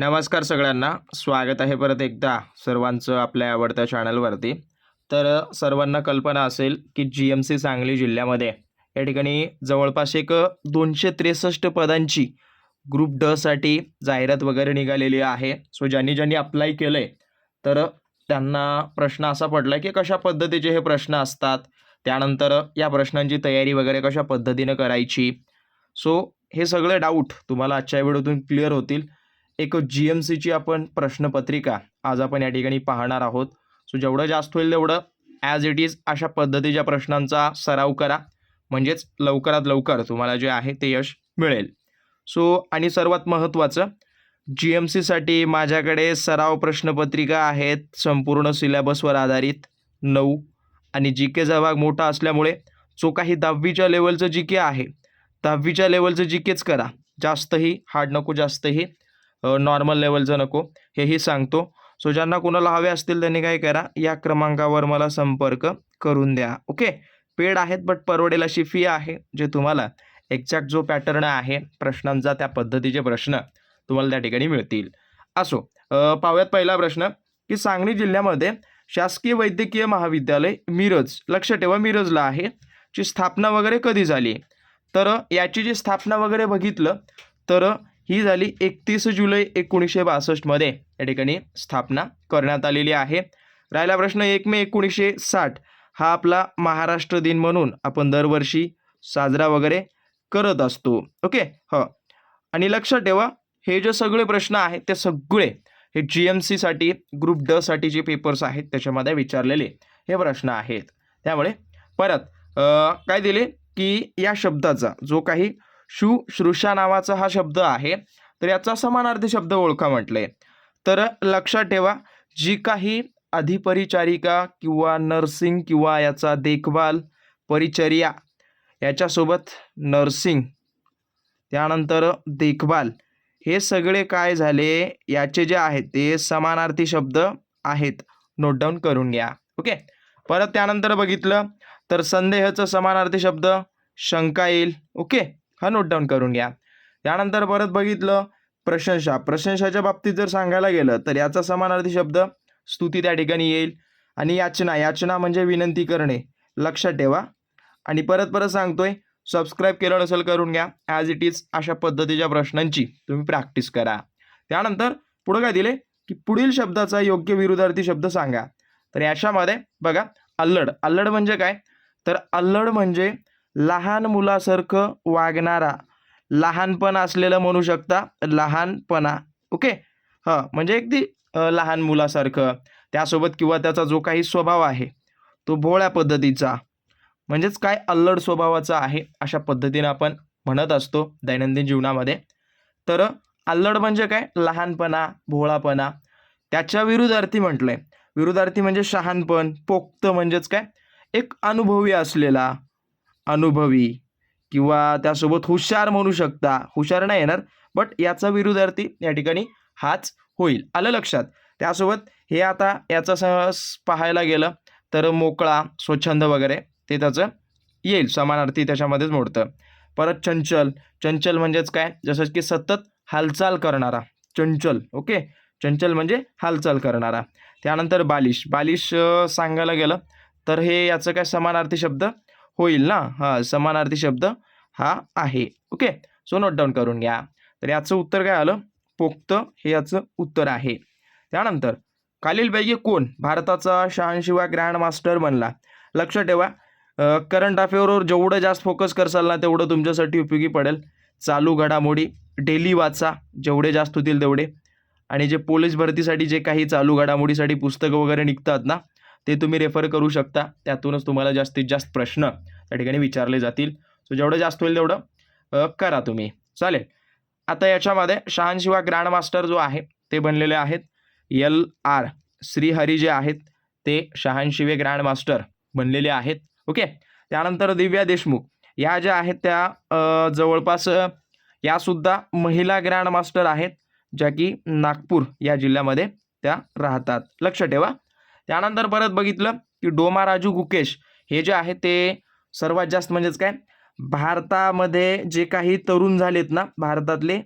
नमस्कार सगळ्यांना. स्वागत आहे परत एकदा सर्वांचं आपल्या आवडत्या चॅनलवरती तर सर्वांना कल्पना असेल की जी एम सी सांगली जिल्ह्यामध्ये या ठिकाणी जवळपास एक दोनशे त्रेसष्ट पदांची ग्रुप डसाठी जाहिरात वगैरे निघालेली आहे. सो ज्यांनी ज्यांनी अप्लाय केलं आहे तर त्यांना प्रश्न असा पडला की कशा पद्धतीचे हे प्रश्न असतात? त्यानंतर या प्रश्नांची तयारी वगैरे कशा पद्धतीनं करायची? सो हे सगळे डाऊट तुम्हाला आजच्या व्हिडिओतून क्लिअर होतील. एक जी एम सीची आपण प्रश्नपत्रिका आज आपण या ठिकाणी पाहणार आहोत. सो जेवढं जास्त होईल तेवढं ॲज इट इज अशा पद्धतीच्या प्रश्नांचा सराव करा. म्हणजेच लवकरात लवकर तुम्हाला जे आहे ते यश मिळेल. सो आणि सर्वात महत्त्वाचं जी एम सीसाठी माझ्याकडे सराव प्रश्नपत्रिका आहेत. संपूर्ण सिलेबसवर आधारित नऊ. आणि जी केचा भाग मोठा असल्यामुळे जो काही दहावीच्या लेवलचं जी के आहे दहावीच्या लेवलचं जी केच करा. जास्तही हार्ड नको जास्तही. नॉर्मल लेवलचं नको. हेही सांगतो. सो ज्यांना कोणाला हवे असतील त्यांनी काय करा. या क्रमांकावर मला संपर्क करून द्या. ओके पेड आहेत बट परवडेल अशी फी आहे जे तुम्हाला एक्झॅक्ट जो पॅटर्न आहे प्रश्नांचा त्या पद्धतीचे प्रश्न तुम्हाला त्या ठिकाणी मिळतील. असो पाहूयात पहिला प्रश्न की सांगली जिल्ह्यामध्ये शासकीय वैद्यकीय महाविद्यालय मिरज लक्ष ठेवा मिरजला आहे ची स्थापना वगैरे कधी झाली? तर याची जी स्थापना वगैरे बघितलं तर ही झाली एकतीस जुलै एकोणीसशे बासष्टमध्ये या ठिकाणी स्थापना करण्यात आलेली आहे. राहिला प्रश्न एक मे एकोणीसशे साठ. हा आपला महाराष्ट्र दिन म्हणून आपण दरवर्षी साजरा वगैरे करत असतो. ओके? हो. आणि लक्षात ठेवा हे जे सगळे प्रश्न आहेत ते सगळे हे जी एम सीसाठी ग्रुप ड साठी जे पेपर्स आहेत त्याच्यामध्ये विचारलेले हे प्रश्न आहेत. त्यामुळे परत काय दिले की या शब्दाचा जो काही शुश्रूषा नावाचा हा शब्द आहे. तर याचा समानार्थी शब्द ओळखा म्हटलंय तर लक्षात ठेवा जी काही अधिपरिचारिका किंवा नर्सिंग किंवा याचा देखभाल परिचर्या याच्यासोबत नर्सिंग त्यानंतर देखभाल हे सगळे काय झाले? याचे जे आहेत ते समानार्थी शब्द आहेत. नोट डाऊन करून घ्या. ओके परत त्यानंतर बघितलं तर संदेहाचं समानार्थी शब्द शंका येईल. ओके हा नोट डाऊन करून घ्या. त्यानंतर परत बघितलं प्रशंसा. प्रशंसाच्या बाबतीत जर सांगायला गेलं तर याचा समानार्थी शब्द स्तुती त्या ठिकाणी येईल. आणि याचना याचना म्हणजे विनंती करणे. लक्षात ठेवा. आणि परत परत सांगतोय सबस्क्राईब केलं नसेल करून घ्या. ॲज इट इज अशा पद्धतीच्या प्रश्नांची तुम्ही प्रॅक्टिस करा. त्यानंतर पुढं काय दिले की पुढील शब्दाचा योग्य विरुद्धार्थी शब्द सांगा. तर याच्यामध्ये बघा अल्लड. अल्लड म्हणजे काय? तर अल्लड म्हणजे लहान मुलासारखं वागणारा लहानपण असलेलं म्हणू शकता लहानपणा. ओके? हां म्हणजे अगदी लहान मुलासारखं. त्यासोबत किंवा त्याचा जो काही स्वभाव आहे तो भोळ्या पद्धतीचा. म्हणजेच काय अल्लड स्वभावाचा आहे अशा पद्धतीनं आपण म्हणत असतो दैनंदिन जीवनामध्ये. तर अल्लड म्हणजे काय? लहानपणा भोळापणा. त्याच्या विरुद्धार्थी म्हटलं आहे विरुद्धार्थी म्हणजे शहाणपण पोक्त म्हणजेच काय? एक अनुभवी असलेला अनुभवी किंवा त्यासोबत हुशार म्हणू शकता. हुशार नाही येणार बट याचा विरुद्धार्थी या ठिकाणी हाच होईल. आलं लक्षात? त्यासोबत हे आता याचा स पाहायला गेलं तर मोकळा स्वच्छंद वगैरे ते त्याचं येईल. समानार्थी त्याच्यामध्येच मोडतं. परत चंचल. चंचल म्हणजेच काय? जसं की सतत हालचाल करणारा. चंचल. ओके? चंचल म्हणजे हालचाल करणारा. त्यानंतर बालिश. बालिश सांगायला गेलं तर हे याचं काय समानार्थी शब्द? होईल ना? हां समानार्थी शब्द हा आहे. ओके सो नोट डाऊन करून घ्या. तर याचं उत्तर काय आलं? पोक्त हे याचं उत्तर आहे. त्यानंतर खालीलपैकी कोण भारताचा शहाऐंशीवा ग्रँड मास्टर बनला? लक्षात ठेवा. करंट अफेअरवर जेवढं जास्त फोकस करसाल ना तेवढं तुमच्यासाठी उपयोगी पडेल. चालू घडामोडी डेली वाचा जेवढे जास्त होतील तेवढे. आणि जे पोलीस भरतीसाठी जे काही चालू घडामोडीसाठी पुस्तकं वगैरे निघतात ना ते तुम्ही रेफर करू शकता. त्यातूनच तुम्हाला जास्तीत जास्त प्रश्न त्या ठिकाणी विचारले जातील. सो जेवढं जास्त होईल तेवढं करा तुम्ही. चालेल. आता याच्यामध्ये शहानशिवा ग्रँडमास्टर जो आहे ते बनलेले आहेत. एल आर श्रीहरी जे आहेत ते शहानशिवे ग्रँडमास्टर बनलेले आहेत. ओके? त्यानंतर दिव्या देशमुख. या ज्या आहेत त्या जवळपास यासुद्धा महिला ग्रँडमास्टर आहेत ज्या की नागपूर या जिल्ह्यामध्ये त्या राहतात. लक्ष ठेवा. त्यानंतर परत बघितलं की डोमा राजू गुकेश हे जे आहे ते सर्वात जास्त म्हणजेच काय? भारतामध्ये जे काही तरुण झालेत ना भारतातले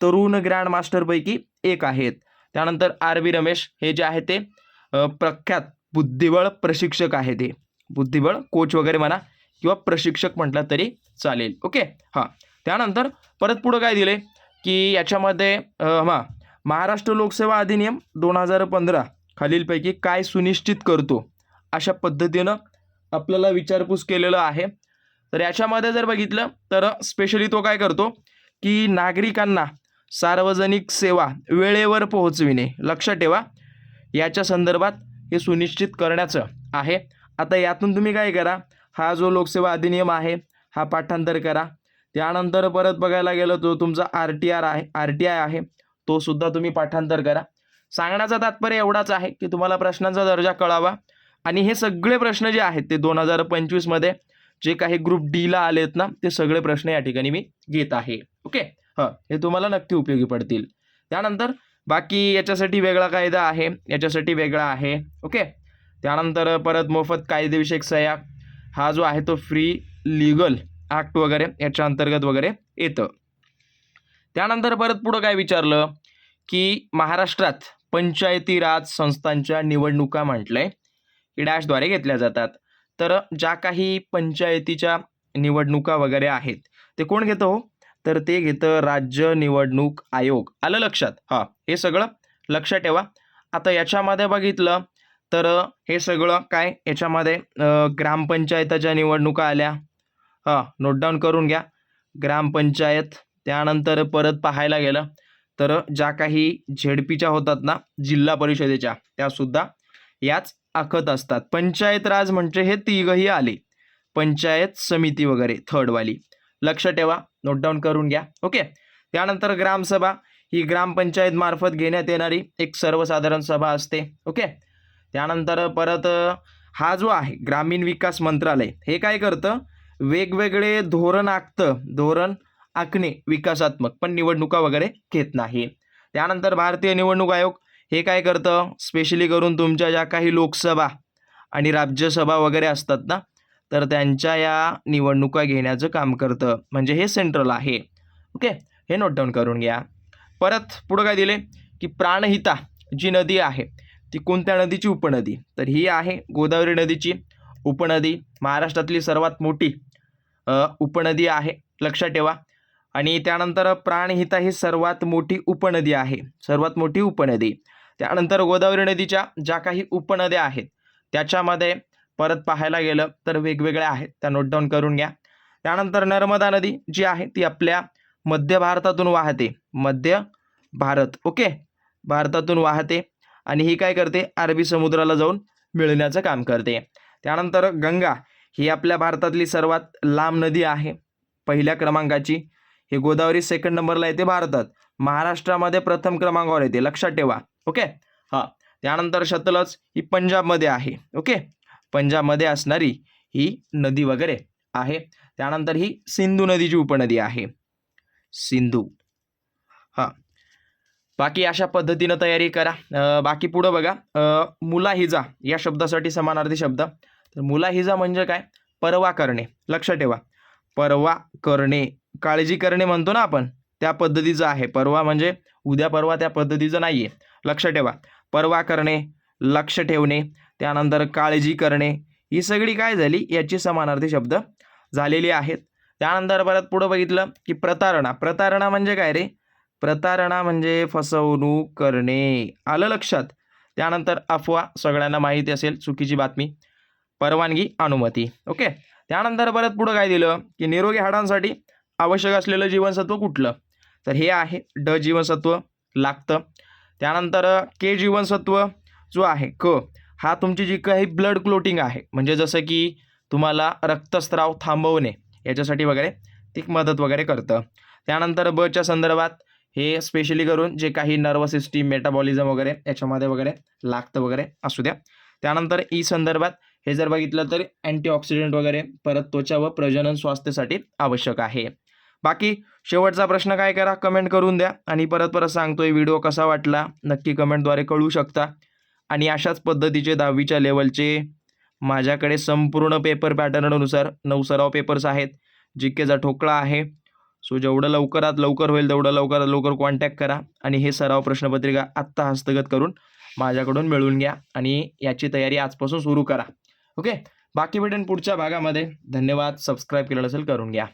तरुण ग्रँड मास्टरपैकी एक आहेत. त्यानंतर आर बी रमेश हे जे आहे ते प्रख्यात बुद्धिबळ प्रशिक्षक आहे ते बुद्धिबळ कोच वगैरे म्हणा किंवा प्रशिक्षक म्हटलं तरी चालेल. ओके हां. त्यानंतर परत पुढं काय दिले की याच्यामध्ये हां महाराष्ट्र लोकसेवा अधिनियम दोन हजार पंधरा खालीलपैकी काय सुनिश्चित करतो अशा पद्धतीनं आपल्याला विचारपूस केलेलं आहे. तर याच्यामध्ये जर बघितलं तर स्पेशली तो काय करतो की नागरिकांना सार्वजनिक सेवा वेळेवर पोहोचविणे लक्षात ठेवा. याच्या संदर्भात हे सुनिश्चित करण्याचं आहे. आता यातून तुम्ही काय करा हा जो लोकसेवा अधिनियम आहे हा पाठांतर करा. त्यानंतर परत बघायला गेलं तो तुमचा आर टी आर आहे आर टी आय आहे तो सुद्धा तुम्ही पाठांतर करा. सांगण्याचा तात्पर्य एवढाच आहे की तुम्हाला प्रश्नांचा दर्जा कळावा. आणि हे सगळे प्रश्न जे आहेत ते दोन हजार पंचवीसमध्ये जे काही ग्रुप डीला आलेत ना ते सगळे प्रश्न या ठिकाणी मी घेत आहे. ओके हां हे तुम्हाला नक्की उपयोगी पडतील. त्यानंतर बाकी याच्यासाठी वेगळा कायदा आहे याच्यासाठी वेगळा आहे. ओके त्यानंतर परत मोफत कायदेविषयक सह्या. हा जो आहे तो फ्री लिगल ॲक्ट वगैरे याच्या अंतर्गत वगैरे येतं. त्यानंतर परत पुढं काय विचारलं? की महाराष्ट्रात पंचायती राज संस्थांच्या निवडणुका म्हटलंय. की डॅशद्वारे घेतल्या जातात. तर ज्या काही पंचायतीच्या निवडणुका वगैरे आहेत ते कोण घेतो? तर ते घेतं राज्य निवडणूक आयोग. आलं लक्षात? हां हे सगळं लक्षात ठेवा. आता याच्यामध्ये बघितलं तर हे सगळं काय? याच्यामध्ये ग्रामपंचायताच्या निवडणुका आल्या. हां नोट डाऊन करून घ्या. ग्रामपंचायत त्यानंतर परत पाहायला गेलं. तर ज्या काही झेडपीच्या होतात ना जिल्हा परिषदेच्या त्यासुद्धा याच आखत असतात. पंचायत राज म्हणजे हे तिघही आले. पंचायत समिती वगैरे थर्डवाली. लक्ष ठेवा नोट डाऊन करून घ्या. ओके त्यानंतर ग्रामसभा. ही ग्रामपंचायत मार्फत घेण्यात येणारी एक सर्वसाधारण सभा असते. ओके त्यानंतर परत हा जो आहे ग्रामीण विकास मंत्रालय हे काय करतं? वेगवेगळे धोरण आखतं. धोरण आखणे विकासात्मक पण निवडणुका वगैरे घेत नाही. त्यानंतर भारतीय निवडणूक आयोग हे काय करतं? स्पेशली करून तुमच्या ज्या काही लोकसभा आणि राज्यसभा वगैरे असतात ना तर त्यांच्या या निवडणुका घेण्याचं काम करतं. म्हणजे हे सेंट्रल आहे. ओके हे नोट डाऊन करून घ्या. परत पुढं काय दिले? की प्राणहिता जी नदी आहे ती कोणत्या नदीची उपनदी? तर ही आहे गोदावरी नदीची उपनदी. महाराष्ट्रातली सर्वात मोठी उपनदी आहे. लक्षात ठेवा. आणि त्यानंतर प्राणहिता ही सर्वात मोठी उपनदी आहे. सर्वात मोठी उपनदी. त्यानंतर गोदावरी नदीच्या ज्या काही उपनद्या आहेत त्याच्यामध्ये परत पाहायला गेलं तर वेगवेगळ्या आहेत. त्या नोट डाऊन करून घ्या. त्यानंतर नर्मदा नदी जी आहे ती आपल्या मध्य भारतातून वाहते. मध्य भारत. ओके? भारतातून वाहते आणि ही काय करते? अरबी समुद्राला जाऊन मिळण्याचं काम करते. त्यानंतर गंगा ही आपल्या भारतातली सर्वात लांब नदी आहे. पहिल्या क्रमांकाची. हे गोदावरी सेकंड नंबरला येते भारतात. महाराष्ट्रामध्ये प्रथम क्रमांकावर येते. लक्षात ठेवा. ओके? हां. त्यानंतर शतलज ही पंजाबमध्ये आहे. ओके? पंजाबमध्ये असणारी ही नदी वगैरे आहे. त्यानंतर ही सिंधू नदीची उपनदी आहे. सिंधू. हां. बाकी अशा पद्धतीनं तयारी करा. बाकी पुढं बघा. मुलाहिजा या शब्दासाठी समानार्थी शब्द. तर मुलाहिजा म्हणजे काय? परवा करणे. लक्ष ठेवा. परवा करणे. काळजी करणे म्हणतो ना आपण त्या पद्धतीचं आहे. परवा म्हणजे उद्या परवा त्या पद्धतीचं नाही आहे लक्ष ठेवा. परवा करणे लक्ष ठेवणे त्यानंतर काळजी करणे ही सगळी काय झाली? याची समानार्थी शब्द झालेली आहेत. त्यानंतर परत पुढं बघितलं की प्रतारणा. प्रतारणा म्हणजे काय रे? प्रतारणा म्हणजे फसवणूक करणे. आलं लक्षात? त्यानंतर अफवा सगळ्यांना माहिती असेल चुकीची बातमी. परवानगी अनुमती. ओके? त्यानंतर परत पुढं काय दिलं? की निरोगी हाडांसाठी आवश्यक असलेलं जीवनसत्व कुठलं? तर हे आहे ड जीवनसत्व लागतं. त्यानंतर के जीवनसत्व जो आहे क हा तुमची जी काही ब्लड क्लोटिंग आहे म्हणजे जसं की तुम्हाला रक्तस्राव थांबवणे याच्यासाठी वगैरे ती मदत वगैरे करतं. त्यानंतर बच्या संदर्भात हे स्पेशली करून जे काही नर्वस सिस्टीम मेटाबॉलिझम वगैरे याच्यामध्ये वगैरे लागतं वगैरे असू द्या. त्यानंतर ई संदर्भात हे जर बघितलं तर अँटीऑक्सिडंट वगैरे परत त्वचा व प्रजनन स्वास्थ्यासाठी आवश्यक आहे. बाकी शेवटचा प्रश्न काय करा? कमेंट करून द्या. आणि परत परत सांगतोय व्हिडिओ कसा वाटला? नक्की कमेंटद्वारे कळू शकता. आणि अशाच पद्धतीचे दहावीच्या लेवलचे माझ्याकडे संपूर्ण पेपर पॅटर्ननुसार नऊ सराव पेपर्स आहेत. जी केचा ठोकळा आहे. सो जेवढं लवकरात लवकर होईल तेवढं लवकरात लवकर कॉन्टॅक्ट करा. आणि हे सराव प्रश्नपत्रिका आत्ता हस्तगत करून माझ्याकडून मिळवून घ्या. आणि याची तयारी आजपासून सुरू करा. ओके बाकी भेटेन पुढच्या भागामध्ये. धन्यवाद. सबस्क्राईब केलं असेल करून घ्या.